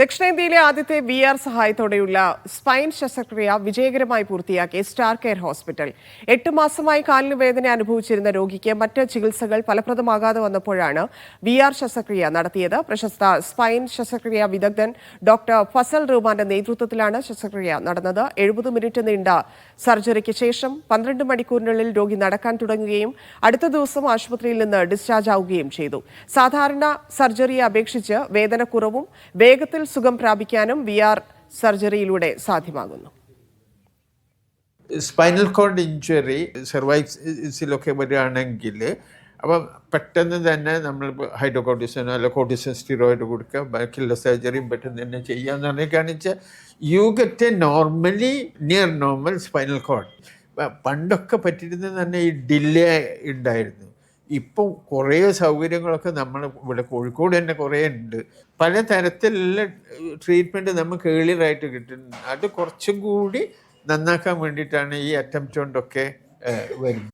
ദക്ഷിണേന്ത്യയിലെ ആദ്യത്തെ V R സഹായത്തോടെയുള്ള spine ശസ്ത്രക്രിയ വിജയകരമായി പൂർത്തിയാക്കി സ്റ്റാർ കെയർ ഹോസ്പിറ്റൽ. എട്ട് മാസമായി കാലിന് വേദന അനുഭവിച്ചിരുന്ന രോഗിക്ക് മറ്റ് ചികിത്സകൾ ഫലപ്രദമാകാതെ വന്നപ്പോഴാണ് വി ആർ ശസ്ത്രക്രിയ നടത്തിയത്. പ്രശസ്ത സ്പൈൻ ശസ്ത്രക്രിയ വിദഗ്ധൻ ഡോക്ടർ ഫസൽ റഹ്മാന്റെ നേതൃത്വത്തിലാണ് ശസ്ത്രക്രിയ നടന്നത്. എഴുപത് മിനിറ്റ് നീണ്ട സർജറിക്ക് ശേഷം പന്ത്രണ്ട് മണിക്കൂറിനുള്ളിൽ രോഗി നടക്കാൻ തുടങ്ങുകയും അടുത്ത ദിവസം ആശുപത്രിയിൽ നിന്ന് ഡിസ്ചാർജ് ആവുകയും ചെയ്തു. സാധാരണ സർജറിയെ അപേക്ഷിച്ച് വേദനക്കുറവും വേഗത്തിൽ സുഖം പ്രാപിക്കാനും വി ആർ സർജറിയിലൂടെ സാധ്യമാകുന്നു. സ്പൈനൽ കോഡ് ഇഞ്ചുറി സെർവൈക്സിലൊക്കെ വരികയാണെങ്കിൽ അപ്പം പെട്ടെന്ന് തന്നെ നമ്മൾ ഹൈഡ്രോകോർട്ടിസനോ അല്ല കോട്ടിസൺ സ്റ്റിറോയിഡ് കൊടുക്കുക ബാക്കിയുള്ള സർജറിയും പെട്ടെന്ന് തന്നെ ചെയ്യാന്ന് പറഞ്ഞാൽ കാണിച്ചാൽ you get a normally near normal spinal cord പണ്ടൊക്കെ പറ്റിയിരുന്നത് തന്നെ ഈ ഡിലേ ഉണ്ടായിരുന്നു. ഇപ്പോൾ കുറേ സൗകര്യങ്ങളൊക്കെ നമ്മൾ ഇവിടെ കോഴിക്കോട് തന്നെ കുറേ ഉണ്ട് പല തരത്തിലുള്ള ട്രീറ്റ്മെന്റ് നമുക്ക് ഏളിയറായിട്ട് കിട്ടുന്നുണ്ട്. അത് കുറച്ചും കൂടി നന്നാക്കാൻ വേണ്ടിയിട്ടാണ് ഈ അറ്റംപ്റ്റ് കൊണ്ടൊക്കെ വരുന്നത്.